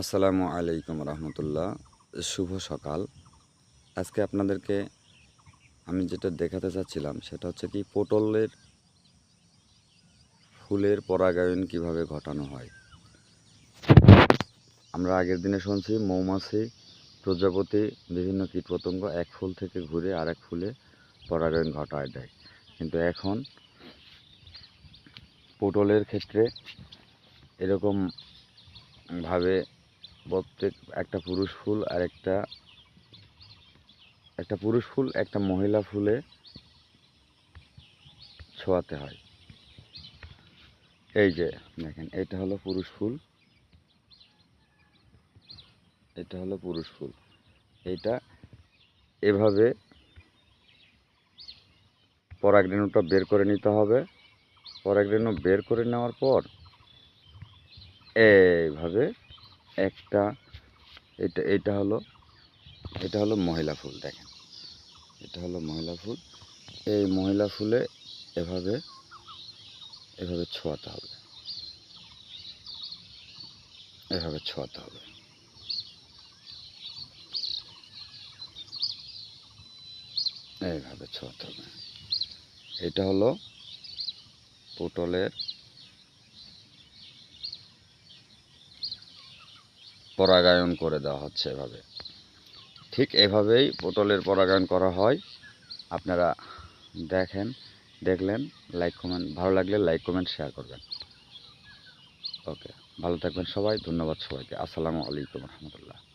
আসসালামু আলাইকুম রহমতুল্লাহ। শুভ সকাল। আজকে আপনাদেরকে আমি যেটা দেখাতে চাচ্ছিলাম, সেটা হচ্ছে কি পটলের ফুলের পরাগায়ন কীভাবে ঘটানো হয়। আমরা আগের দিনে শুনছি মৌমাছি, প্রজাপতি, বিভিন্ন কীটপতঙ্গ এক ফুল থেকে ঘুরে আর এক ফুলে পরাগায়ন ঘটায় দেয়। কিন্তু এখন পটলের ক্ষেত্রে এরকম ভাবে প্রত্যেক, একটা পুরুষ ফুল আর একটা একটা পুরুষ ফুল, একটা মহিলা ফুলে ছোঁয়াতে হয়। এই যে, দেখেন, এটা হলো পুরুষ ফুল। এটা হলো পুরুষ ফুল। এটা এভাবে পরাগরেণুটা বের করে নিতে হবে। পরাগরেণু বের করে নেওয়ার পর এইভাবে একটা, এটা এটা হলো এটা হলো মহিলা ফুল, দেখেন। এটা হলো মহিলা ফুল। এই মহিলা ফুলে এভাবে এভাবে ছোঁয়াতে হবে। এভাবে ছোঁয়াতে হবে। এইভাবে ছোঁয়াতে হবে। এটা হলো পটলের পরাগায়ন করে দেওয়া হচ্ছে এভাবে। ঠিক এভাবেই পটলের পরাগায়ন করা হয়। আপনারা দেখেন, দেখলেন লাইক কমেন্ট ভালো লাগলে লাইক কমেন্ট শেয়ার করবেন। ওকে ভালো থাকবেন সবাই, ধন্যবাদ সবাইকে। আসসালামু আলাইকুম রহমতুল্লাহ।